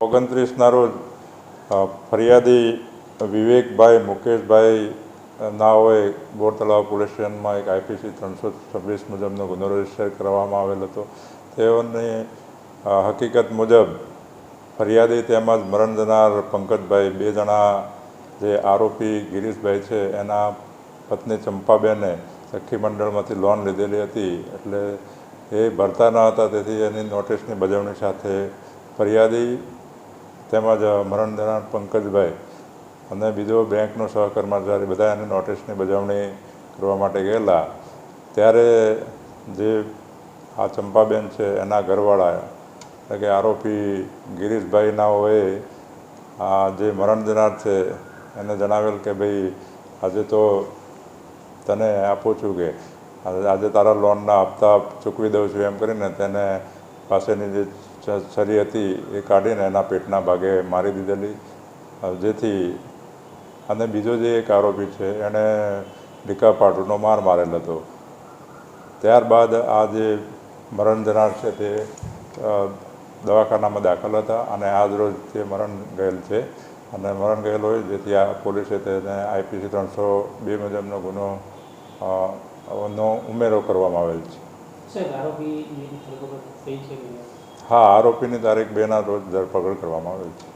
ઓગણત્રીસના રોજ ફરિયાદી વિવેકભાઈ, મુકેશભાઈ નાઓએ બોર તળાવ પોલીસ સ્ટેશનમાં એક આઈપીસી ત્રણસો છવ્વીસ મુજબનો ગુનો રજિસ્ટર કરવામાં આવેલ હતો. તેઓની હકીકત મુજબ ફરિયાદી તેમજ મરણ જનાર પંકજભાઈ બે જણા, જે આરોપી ગિરીશભાઈ છે, એના પત્ની ચંપાબેને સખી મંડળમાંથી લોન લીધેલી હતી, એટલે એ ભરતા ન હતા, તેથી એની નોટિસની બજવણી સાથે ફરિયાદી તેમજ મરણ જનાર પંકજભાઈ અને બીજો બેંકનો સહકર્મચારી બધા એને નોટિસની બજવણી કરવા માટે ગયેલા. ત્યારે જે આ ચંપાબેન છે, એના ઘરવાળા એટલે કે આરોપી ગિરીશભાઈના હોય આ જે મરણ દેનાર છે, એને જણાવેલ કે ભાઈ, આજે તો તને આપું છું કે, આજે તારા લોનના હપ્તા ચૂકવી દઉં છું એમ કરીને તેને પાસેની જે છરી હતી એ કાઢીને એના પેટના ભાગે મારી દીધેલી. જેથી અને બીજો જે એક આરોપી છે એણે ડીકાપાટુનો માર મારેલ હતો. ત્યારબાદ આ જે મરણ જનાર છે તે દવાખાનામાં દાખલ હતા અને આજ રોજ તે મરણ ગયેલ છે. અને મરણ ગયેલ હોય જેથી આ પોલીસે તેને આઈપીસી ત્રણસો બે મુજબનો ગુનો નો ઉમેરો કરવામાં આવેલ છે. હા આરોપીની તારીખ બેના રોજ ધરપકડ કરવામાં આવેલ છે.